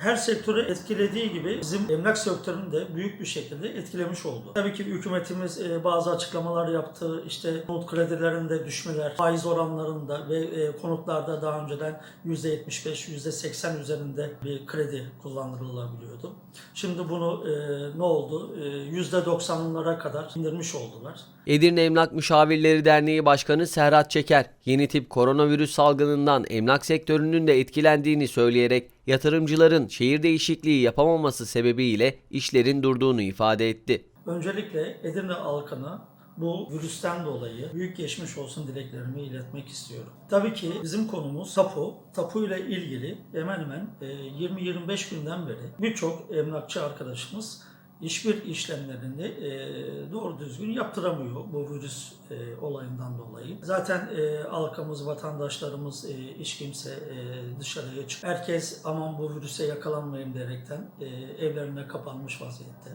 her sektörü etkilediği gibi bizim emlak sektörünü de büyük bir şekilde etkilemiş oldu. Tabii ki hükümetimiz e, bazı açıklamalar yaptı. İşte konut kredilerinde düşmeler, faiz oranlarında ve e, konutlarda daha önceden %75, %80 üzerinde bir kredi kullandırılabiliyordu. Şimdi bunu e, ne oldu? E, %90'lara kadar indirmiş oldular. Edirne Emlak Müşavirleri Derneği Başkanı Serhat Çeker, yeni tip koronavirüs salgınından emlak sektörünün de etkilendiğini söyleyerek yatırımcıların şehir değişikliği yapamaması sebebiyle işlerin durduğunu ifade etti. Öncelikle Edirne halkına bu virüsten dolayı büyük geçmiş olsun dileklerimi iletmek istiyorum. Tabii ki bizim konumuz tapu. Tapu ile ilgili hemen hemen e, 20-25 günden beri birçok emlakçı arkadaşımız hiçbir işlemlerini e, doğru düzgün yaptıramıyor bu virüs e, olayından dolayı. Zaten e, halkımız, vatandaşlarımız e, hiç kimse e, dışarıya çık. Herkes aman bu virüse yakalanmayayım diyerekten e, evlerine kapanmış vaziyette.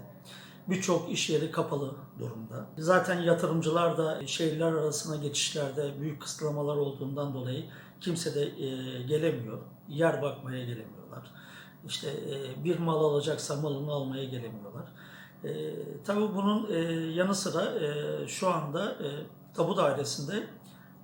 Birçok iş yeri kapalı durumda. Zaten yatırımcılar da şehirler arasına geçişlerde büyük kısıtlamalar olduğundan dolayı kimse de e, gelemiyor. Yer bakmaya gelemiyorlar. İşte e, bir mal alacaksa malını almaya gelemiyorlar. E, tabii bunun e, yanı sıra e, şu anda e, tabu dairesinde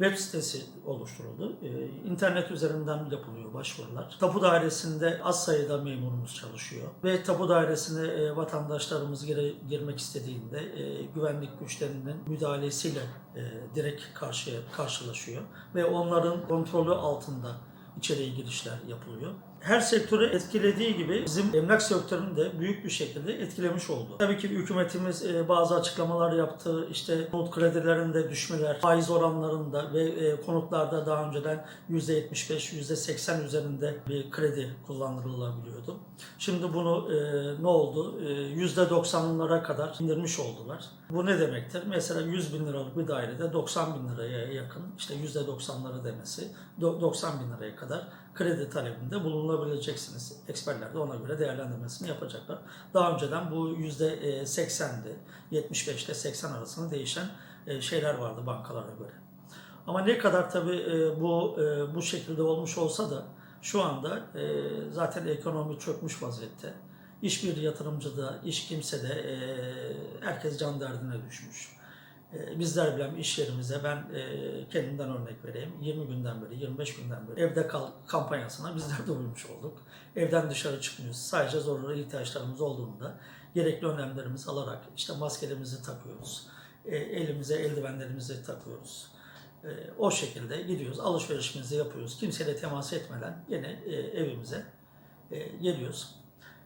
web sitesi oluşturuldu. Ee, İnternet üzerinden yapılıyor başvurular. Tapu dairesinde az sayıda memurumuz çalışıyor. Ve tapu dairesine e, vatandaşlarımız gire- girmek istediğinde e, güvenlik güçlerinin müdahalesiyle e, direkt karşıya karşılaşıyor. Ve onların kontrolü altında içeriye girişler yapılıyor. Her sektörü etkilediği gibi bizim emlak sektörünü de büyük bir şekilde etkilemiş oldu. Tabii ki hükümetimiz e, bazı açıklamalar yaptı. İşte konut kredilerinde düşmeler, faiz oranlarında ve e, konutlarda daha önceden %75, %80 üzerinde bir kredi kullandırılabiliyordu. Şimdi bunu e, ne oldu? E, %90'lara kadar indirmiş oldular. Bu ne demektir? Mesela 100 bin liralık bir dairede 90 bin liraya yakın, işte %90'ları demesi, do- 90 bin liraya kadar kredi talebinde bulunabileceksiniz. Eksperler de ona göre değerlendirmesini yapacaklar. Daha önceden bu %80'di, 75'te 80 arasında değişen e, şeyler vardı bankalara göre. Ama ne kadar tabii e, bu e, bu şekilde olmuş olsa da şu anda zaten ekonomi çökmüş vaziyette. Hiçbir yatırımcı da, iş kimse de herkes can derdine düşmüş. E, Bizler bile iş yerimize ben e, kendimden örnek vereyim. 20 günden beri, 25 günden beri evde kal kampanyasına bizler de uymuş olduk. Evden dışarı çıkmıyoruz. Sadece zorunlu ihtiyaçlarımız olduğunda gerekli önlemlerimizi alarak işte maskelerimizi takıyoruz. E, elimize eldivenlerimizi takıyoruz. E, o şekilde gidiyoruz, alışverişimizi yapıyoruz. Kimseyle temas etmeden yine evimize geliyoruz.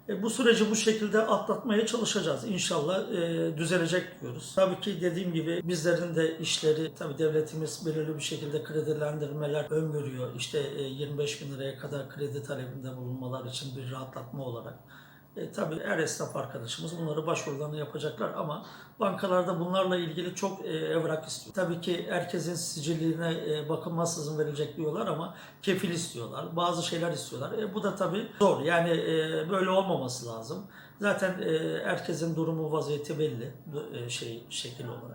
E, bu süreci bu şekilde atlatmaya çalışacağız. İnşallah e, düzelecek diyoruz. Tabii ki dediğim gibi bizlerin de işleri, tabii devletimiz belirli bir şekilde kredilendirmeler öngörüyor. İşte e, 25 bin liraya kadar kredi talebinde bulunmalar için bir rahatlatma olarak. E, tabii her esnaf arkadaşımız bunları başvurularını yapacaklar ama bankalarda bunlarla ilgili çok e, evrak istiyor. Tabii ki herkesin siciline e, bakılmaksızın verilecek diyorlar ama kefil istiyorlar. Bazı şeyler istiyorlar. E, bu da tabii zor. Yani e, böyle olmaması lazım. Zaten e, herkesin durumu vaziyeti belli e, şey şekil olarak.